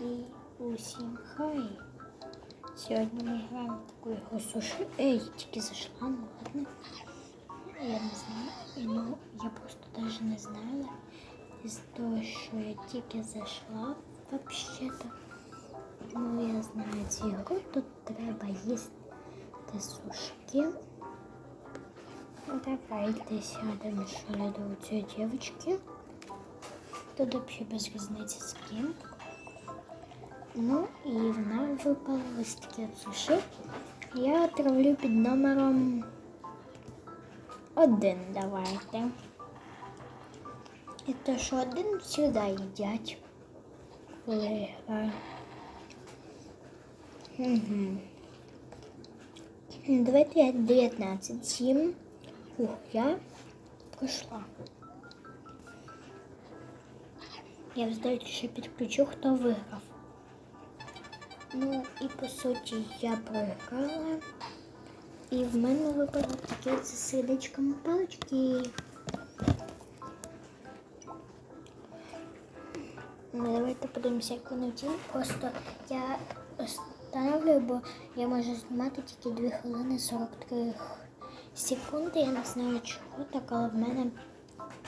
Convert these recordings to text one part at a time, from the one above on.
І усім хай. Сьогодні ми граємо таку ігру суші. Ей, тільки зайшла, ну ладно. Я не знаю. Ну, я просто даже не знала. Із того, що я тільки зайшла вообще-то. Ну, я знаю цю. Тут треба їсти сушки. Ну, Давайте сядемо ще до цієї дівчинки. Тут вообще без різниці з ким. Ну і в нам випали ось такі суші. Я отравлю під номером один. Давайте. І то, що один завжди їдять, коли граю. Угу. Давайте я 19. 7. Ух, я пройшла. Я здається, ще підключу, хто виграв. Ну і по суті я програла. І в мене випало таке з сердечком палички. Ну, давайте подивимося, як вони втім. Просто я встановлюю, бо я можу знімати тільки 2 хвилини 43 секунди. Я не знаю чого так, але в мене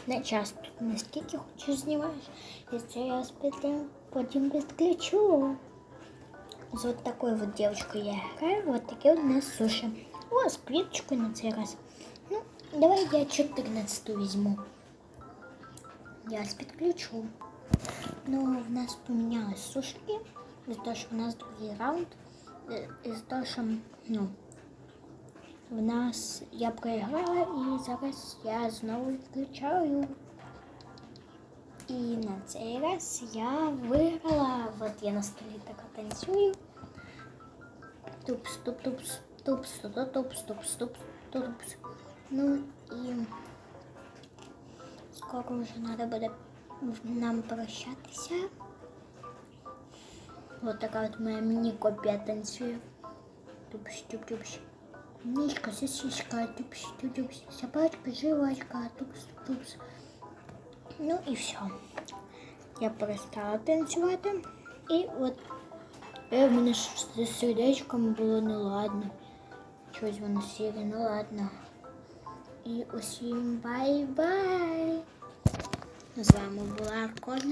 не часто. Наскільки хочу знімаєш, якщо я спитаю, потім підключу. З вот такой вот девочкой я играю. Вот такие вот у нас суши. О, с плиточкой на цей раз. Ну, давай я 14 возьму. Я подключу. Ну, в нас поменялось сушки. Из-за того, что у нас другий раунд. Э, Из-за того, що, ну, в нас я проіграла і зараз я знову відключаю. І на цей раз я виграла. От я на столі така танцюю. Тупс, туп, тупс, тупс, тупс, тупс, тупс, тупс, тупс. Ну і скоро вже треба буде нам прощатися. Вот така от моя міні-копія танцює. Тупс, туп, тупс. Мишка, сосиска, тупс, туп, тупс. Собачка, жвачка, тупс, тупс. Ну і все. Я перестала танцювати. І от і в мене з сердечком було неладно. Щось воно сіре, ну ладно. І усім бай-бай. З вами була Аркона.